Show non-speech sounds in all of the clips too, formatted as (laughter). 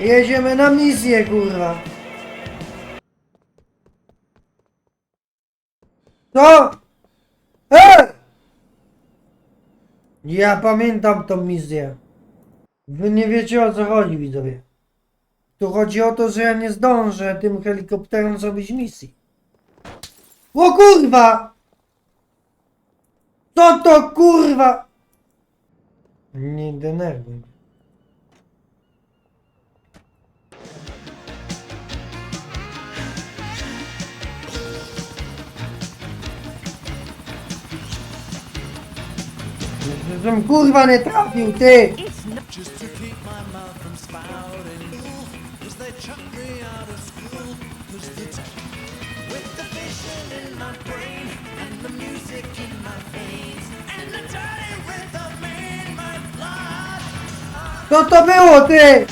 Jedziemy na misję, kurwa. Co? E! Ja pamiętam tą misję. Wy nie wiecie o co chodzi, widzowie. Tu chodzi o to, że ja nie zdążę tym helikopterem zrobić misji. O kurwa! Co to kurwa? Nie denerwuj. Żebym kurwa nie trafił, ty! Co to było, ty?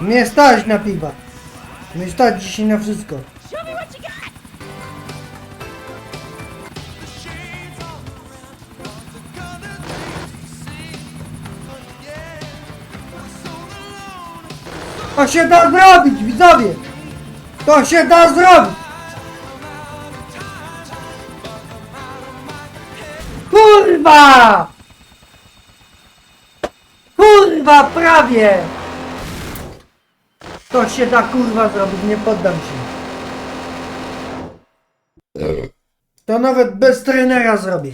Nie stać na piwa. Nie stać dzisiaj na wszystko. To się da zrobić, widzowie! To się da zrobić! Kurwa! Kurwa, prawie! To się da kurwa zrobić, nie poddam się. To nawet bez trenera zrobię.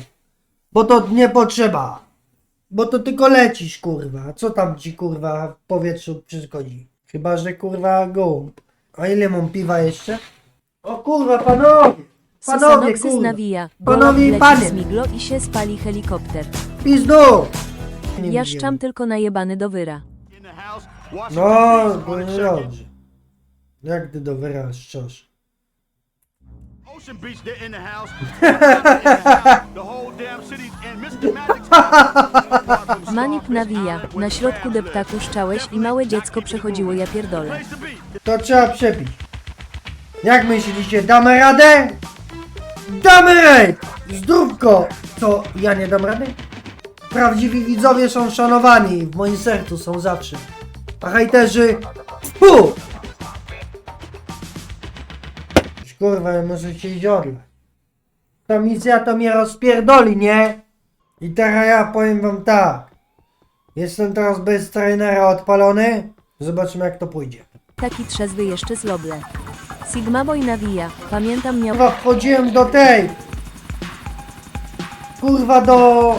Bo to nie potrzeba. Bo to tylko lecisz, kurwa. Co tam ci, kurwa, w powietrzu przeszkodzi? Chyba, że kurwa gołąb. A ile mam piwa jeszcze? O kurwa, panowie! Panowie, kurwa! nawija. Panowie i Leci panie! smiglo i się spali helikopter. Pizdu! Nie Ja widziałem. szczam tylko najebany do wyra. in the house. No, to nie dobrze. Jak ty do wyra szczosz? Ocean Beach, they're in the house. (laughs) the whole damn city and Mr. Magic's Manip nawija. Na środku deptaku szczałeś i małe dziecko przechodziło ja pierdolę. To trzeba przepić. Jak myślicie, damy radę? Damy radę! Zdrówko! Co, ja nie dam rady? Prawdziwi widzowie są szanowani i w moim sercu są zawsze. A hejterzy... Fu! Kurwa, możecie iść odlać. Ta misja to mnie rozpierdoli, nie? I teraz ja powiem wam tak. Jestem teraz bez trenera odpalony. Zobaczymy jak to pójdzie. Taki trzezwy jeszcze z loble. Sigma Boy nawija. Pamiętam miał Kurwa, wchodziłem do tej. Kurwa do...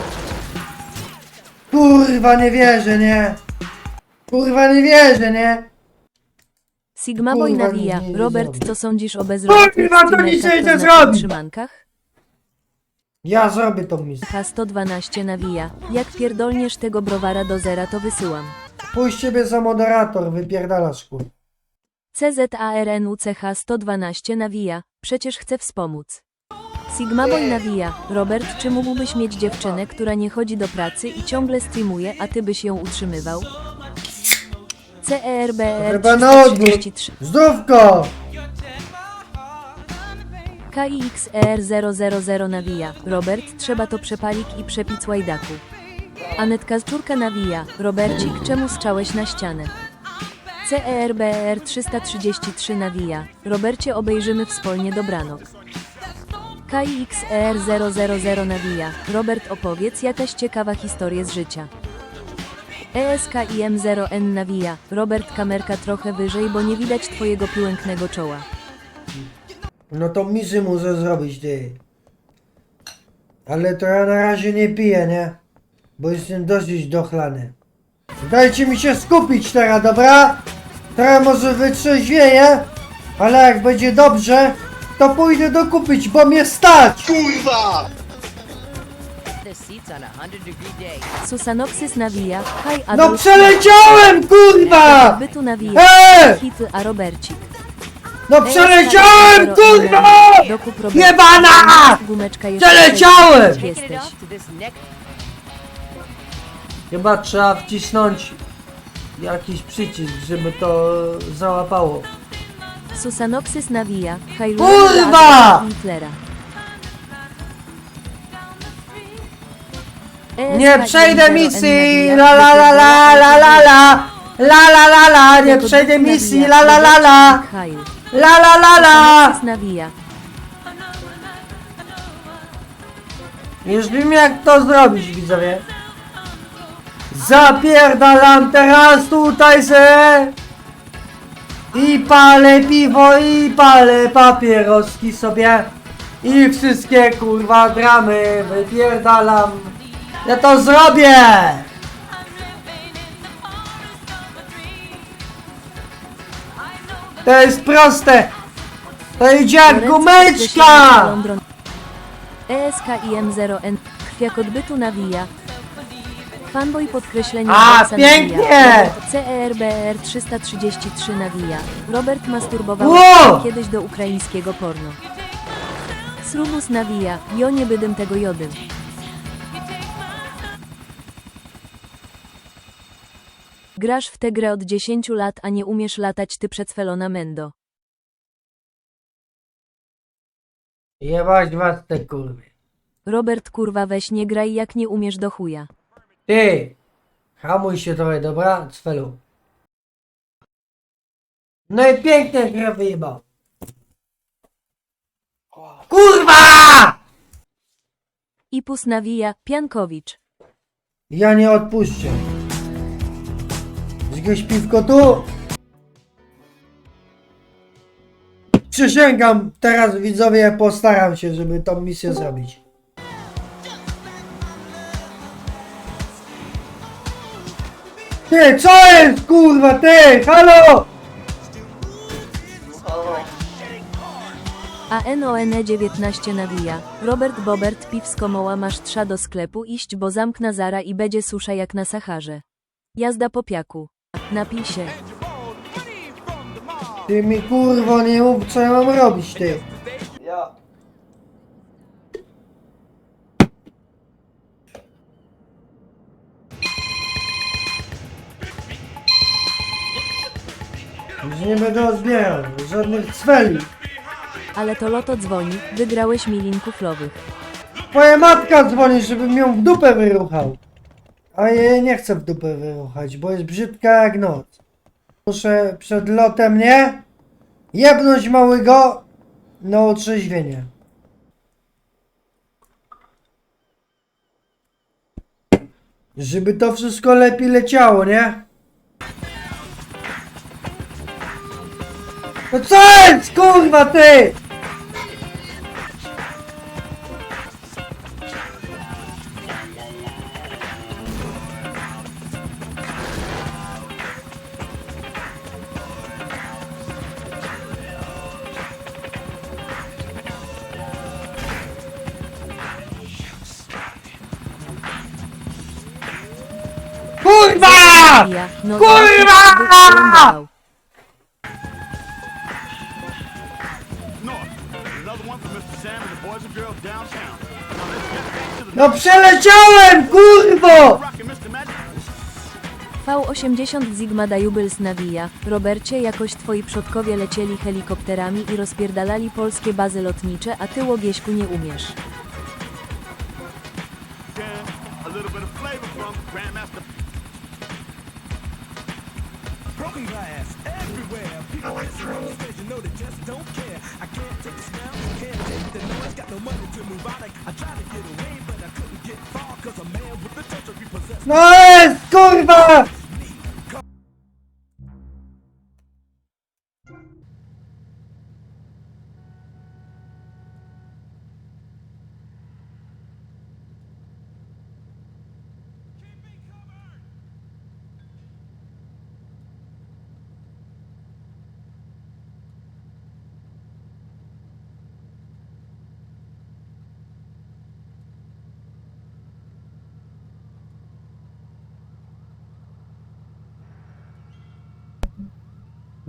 Kurwa nie wierzę, nie? Kurwa nie wierzę, nie? Sigma Boy Kurwa, nawija. nie- nie Robert, zrobię. co sądzisz o bezrobotnych Kurwa, to streamerkach, to nie utrzymankach? Ja zrobię tą misję. H112 nawija. Jak pierdolniesz tego browara do zera, to wysyłam. Pójść ciebie za moderator, wypierdalasz kur... CZARNUCH 112 nawija. Przecież chcę wspomóc. Sigma Boy nawija. Robert, czy mógłbyś mieć dziewczynę, która nie chodzi do pracy i ciągle streamuje, a ty byś ją utrzymywał? CERBR Chyba na odwrót. 333 Zdrówko! KIXER000 nawija. Robert, trzeba to przepalik i przepic łajdaku. Anetka Szczurka nawija. Robercik, czemu strzałeś na ścianę? CERBR 333 nawija. Robercie, obejrzymy wspólnie dobranok. KIXER000 nawija. Robert, opowiedz jakaś ciekawa historia z życia. E ESKIM0N nawija. Robert, kamerka trochę wyżej, bo nie widać twojego piłęknego czoła. No to misję muszę zrobić, ty. Ale to ja na razie nie piję, nie? Bo jestem dosyć dochlany. Dajcie mi się skupić teraz, dobra? Teraz może wytrzeźwieję, ale jak będzie dobrze, to pójdę dokupić, bo mnie stać! the Susanopsys nawija. Hi No Adolf. przeleciałem, kurwa! Bytu nawija. Eee! Hity, a Robercik. No przeleciałem, kurwa! Dokup Robert. Jebana! Gumeczka jeszcze Przeleciałem! Jesteś. Chyba trzeba wcisnąć jakiś przycisk, żeby to załapało. Susanopsys nawija. Kurwa! Hitlera. Nie przejdę misji! La la la la la la la! La la la la! Nie przejdę misji! La la la la! La la la la! nawija. Już wiem jak to zrobić, widzowie. Zapierdalam teraz tutaj se i palę piwo i palę papieroski sobie i wszystkie kurwa dramy wypierdalam. Ja to zrobię! To jest proste! To idzie jak gumeczka! ESKIM0N. Krwiak odbytu nawija. Fanboy podkreślenie A, Alexa pięknie! nawija. CERBR 333 nawija. Robert masturbował Wow! kiedyś do ukraińskiego porno. Srubus nawija. Jo nie bydym tego jodym. Grasz w tę grę od 10 lat, a nie umiesz latać ty przedsfelona mendo. Jebać was te kurwy. Robert kurwa weź nie graj jak nie umiesz do chuja. Ty! Hamuj się trochę, dobra? Cfelu. No i pięknie grę wyjebał. Kurwa! Ipus nawija. Piankowicz. Ja nie odpuszczę. Jakieś piwko tu? Przysięgam, teraz widzowie postaram się, żeby tą misję zrobić. Ty, co jest kurwa, ty, halo! A NONE 19 nawija. Robert Bobert piwsko moła masz trza do sklepu iść bo zamkna zara i będzie susza jak na Saharze. Jazda po piaku. Napij się. Ty mi kurwo nie mów, co ja mam robić, ty. Już nie będę odbierał, żadnych cweli. Ale to loto dzwoni, wygrałeś milion kuflowych. Twoja matka dzwoni, żebym ją w dupę wyruchał. A jej nie chcę w dupę wyruchać, bo jest brzydka jak noc. Muszę przed lotem, nie? Jebnąć małego na otrzeźwienie. Żeby to wszystko lepiej leciało, nie? No co jest, kurwa, ty? No przeleciałem, kurwo! rockin' Mr. Magic. V80 Zigma Dajubels nawija. Robercie, jakoś twoi przodkowie lecieli helikopterami i rozpierdalali polskie bazy lotnicze, a ty łogieśku nie umiesz. Broken glass everywhere. People on the stage, you know they just don't care. I can't take the smell, can't take the noise. Got no money to move out. I, I tried to get away, but I couldn't get far. Cause a man with of repossessed. Jest, kurwa!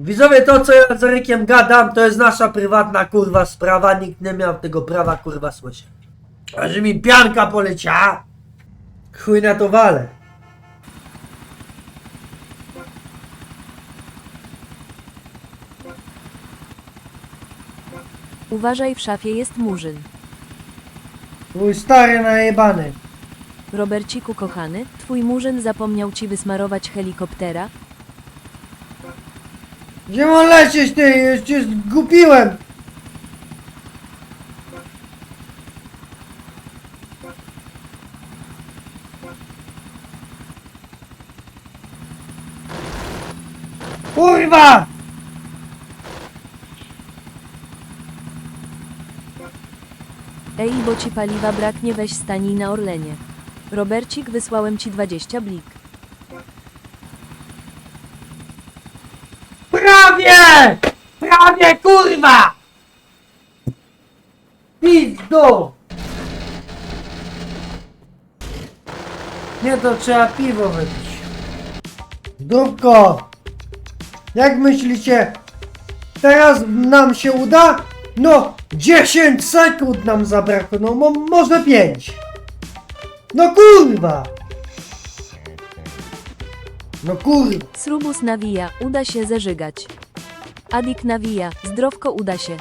Widzowie, to co ja z Rykiem gadam, to jest nasza prywatna kurwa sprawa. Nikt nie miał tego prawa kurwa słyszeć. A że mi pianka poleciała, chuj na to wale. Uważaj, w szafie jest murzyn. Mój stary najebany. Roberciku kochany, twój murzyn zapomniał ci wysmarować helikoptera, gdzie mam lecieć ty? Już cię zgubiłem. Kurwa! Ej, bo ci paliwa braknie, weź stanij na Orlenie. Robercik, wysłałem ci 20 blik. Prawie! Prawie kurwa! Pizdu! Nie to trzeba piwo wypić. Dupko! Jak myślicie? Teraz nam się uda? No 10 sekund nam zabrakło, no mo może 5. No kurwa! No kurwa! Srubus nawija, uda się zeżygać. Adik nawija, zdrowko uda się.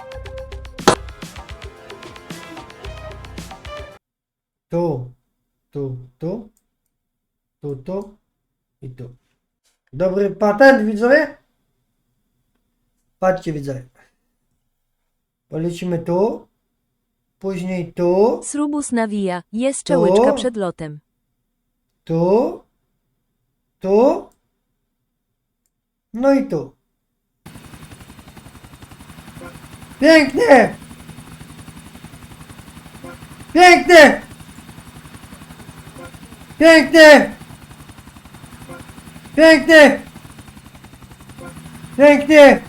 Tu, tu, tu, tu, tu i tu. Dobry patent, widzowie? Patrzcie, widzowie. Polecimy tu, później tu, Srubus nawija, jeszcze łyczka Tu. przed lotem. tu, tu, no i tu. Pięknie! Pięknie! Pięknie! Pięknie! Pięknie!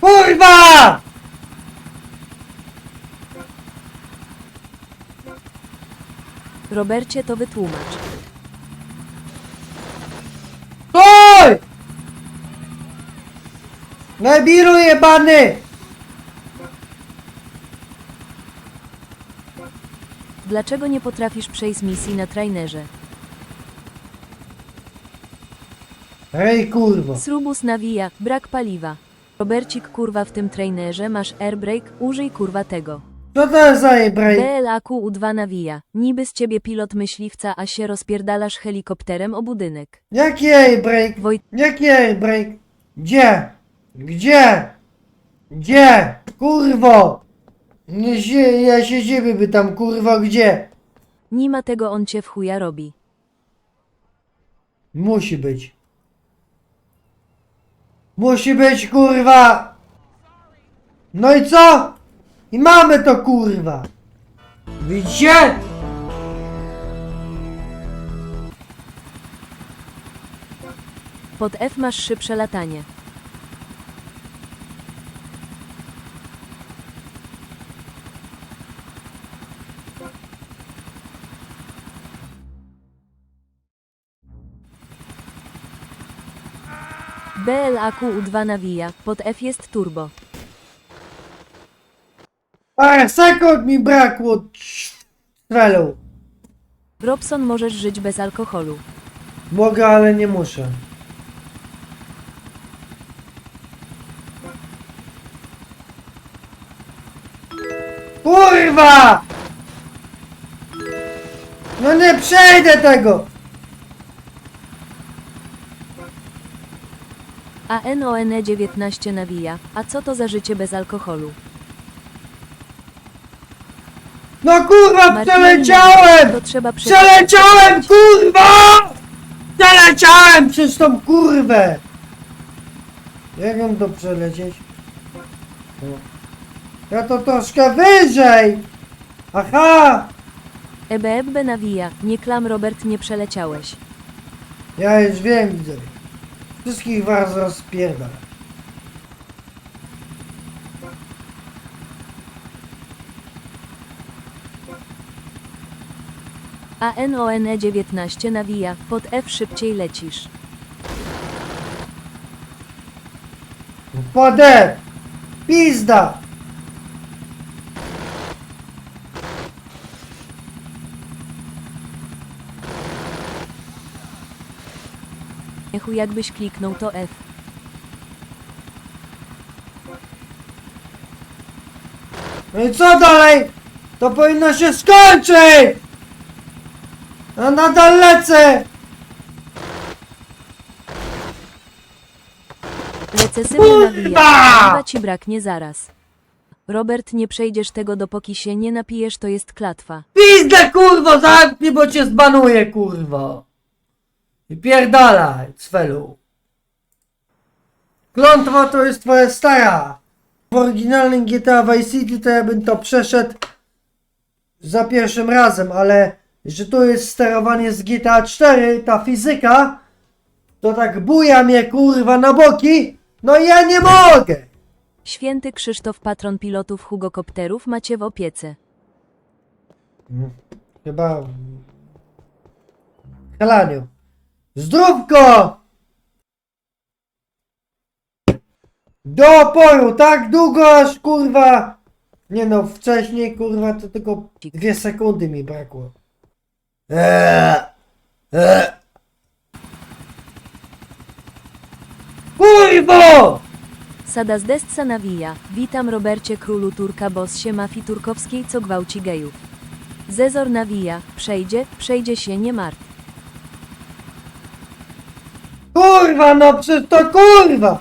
Kurwa! Robercie to wytłumacz. Nabiru jebany! Dlaczego nie potrafisz przejść misji na trainerze? Ej kurwa. Srubus nawija, brak paliwa. Robercik kurwa w tym trainerze masz airbreak, użyj kurwa tego. Co to jest za ebrej? BLAQ U2 nawija. Niby z ciebie pilot myśliwca, a się rozpierdalasz helikopterem o budynek. Jaki airbreak? Wojt, Jaki airbreak? Gdzie? Gdzie? Gdzie? Kurwo! Nie się, ja się ciebie pytam, kurwa, gdzie? nie ma tego on cię w chuja robi. Musi być. Musi być, kurwa! No i co? I mamy to, kurwa! Widzicie? Pod F masz szybsze latanie. BLAQ U2 nawija, pod F jest turbo. Parę sekund mi brakło. Strzelą. Robson możesz żyć bez alkoholu. Mogę, ale nie muszę. Kurwa! No nie przejdę tego! A NONE 19 nawija, a co to za życie bez alkoholu? No kurwa, przeleciałem! To trzeba prze... Przeleciałem, kurwa! Przeleciałem przez tą kurwę! Jak mam to przelecieć? O. Ja to troszkę wyżej! Aha! EBFB nawija, nie klam Robert nie przeleciałeś. Ja już wiem, widzę. Wszystkich was rozpierdolę. A NONE 19 nawija, pod F szybciej lecisz. Pode! Pizda! Echu jakbyś kliknął to F. No i co dalej? To powinno się skończyć! A nadal lecę! Recesywny nawija. Chyba ci braknie zaraz. Robert, nie przejdziesz tego dopóki się nie napijesz, to jest klatwa. Pizdę kurwo zamknij, bo cię zbanuję kurwo! I pierdalaj, cwelu. Klątwa to jest twoja stara. W oryginalnym GTA Vice City to ja bym to przeszedł za pierwszym razem, ale że tu jest sterowanie z GTA 4, ta fizyka, to tak buja mnie kurwa na boki, no i ja nie mogę! Święty Krzysztof, patron pilotów hugokopterów, macie w opiece. Chyba... Helaniu. Zdrówko! Do oporu, tak długo aż kurwa... Nie no, wcześniej kurwa to tylko dwie sekundy mi brakło. Eee, eee. Kurwo! Sada z Desca nawija. Witam Robercie królu Turka bossie mafii turkowskiej co gwałci gejów. Zezor nawija. Przejdzie, przejdzie się nie martw. Kurwa, no przecież to kurwa!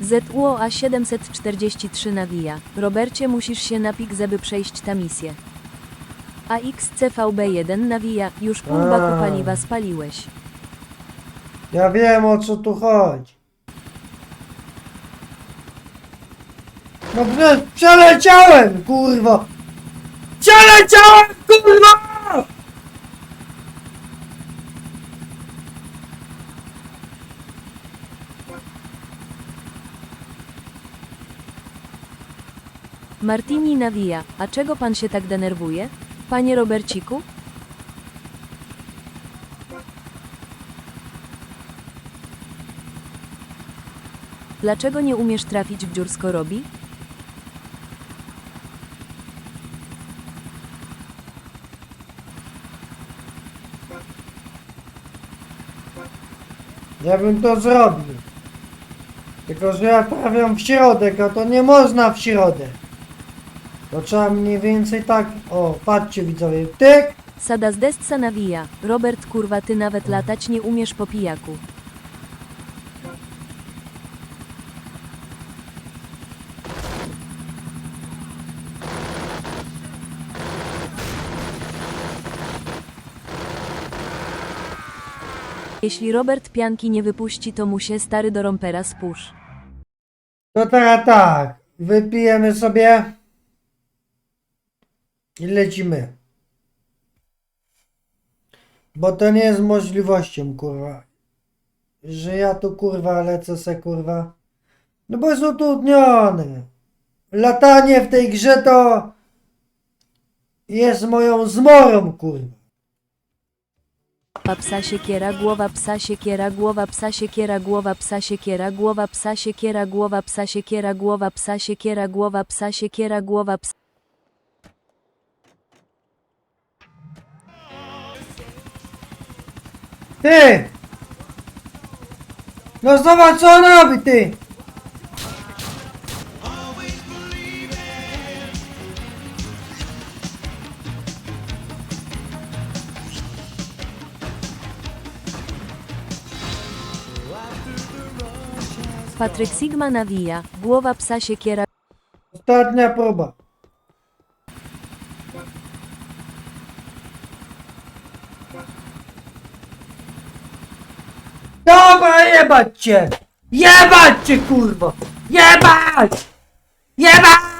ZUOA 743 nawija. Robercie musisz się napić, żeby przejść ta misję. AXCVB1 nawija. Już pół A. baku paliwa spaliłeś. Ja wiem o co tu chodzi. No przecież przeleciałem, kurwa! Przeleciałem, kurwa! Martini nawija. A czego pan się tak denerwuje? Panie Roberciku? Dlaczego nie umiesz trafić w dziursko robi? Ja bym to zrobił. Tylko, że ja trafiam w środek, a to nie można w środek. To trzeba mniej więcej tak... O, patrzcie widzowie, tyk! Sada z desca nawija. Robert kurwa ty nawet latać nie umiesz po pijaku. Jeśli Robert pianki nie wypuści, to mu się stary do rompera spusz. To teraz tak, wypijemy sobie i lecimy. Bo to nie jest możliwością, kurwa. Że ja tu kurwa lecę se kurwa. No bo jest utrudniony. Latanie w tej grze to jest moją zmorą, kurwa. Głowa psa siekiera, głowa psa siekiera, głowa psa siekiera, głowa psa siekiera, głowa psa siekiera, głowa psa siekiera, głowa psa siekiera, głowa psa siekiera, głowa psa Ty! No zobacz co on robi, ty! Patryk Sigma nawija, głowa psa siekiera, Ostatnia próba. Dobra, jebać cię! Jebać cię, kurwo! Jebać! Jebać!